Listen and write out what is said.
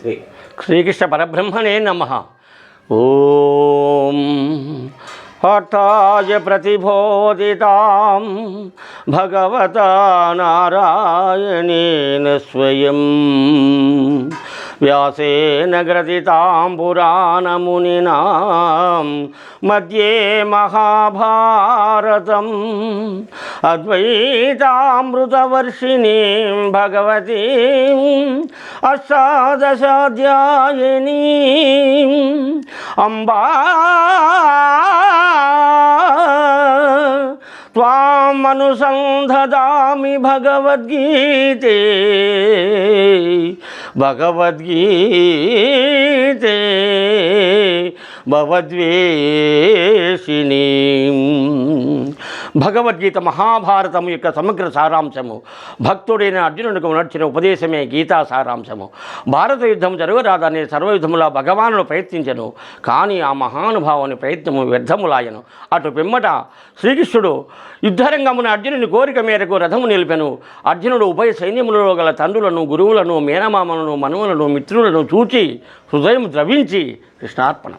Three Srikrishna పరబ్రహ్మణే నమ. ఓం హఠాయ ప్రతిబోధితాం భగవతా నారాయణేన స్వయం. వ్యాసేన గ్రథితాం పురాణమునినా మధ్యే మహాభారతం. అద్వైతామృతవర్షిణీం భగవతీ. అష్టాదశాధ్యాయినీ. అంబా త్వామనుసంధదామి భగవద్గీతే. భగవద్గీతే భవద్వేషిణీ భగవద్గీత మహాభారతం యొక్క సమగ్ర సారాంశము. భక్తుడైన అర్జునుడికి నడిచిన ఉపదేశమే గీతా సారాంశము. భారత యుద్ధం జరగరాదని సర్వయుద్ధములా భగవానుడు ప్రయత్నించను. కానీ ఆ మహానుభావుని ప్రయత్నము వ్యర్థములాయను. అటు పిమ్మట శ్రీకృష్ణుడు యుద్ధరంగమున అర్జునుని కోరిక మేరకు రథము నిలిపెను. అర్జునుడు ఉభయ సైన్యములలో గల తండ్రులను గురువులను మేనమామలను మనువులను మిత్రులను చూచి హృదయం ద్రవించి కృష్ణార్పణం.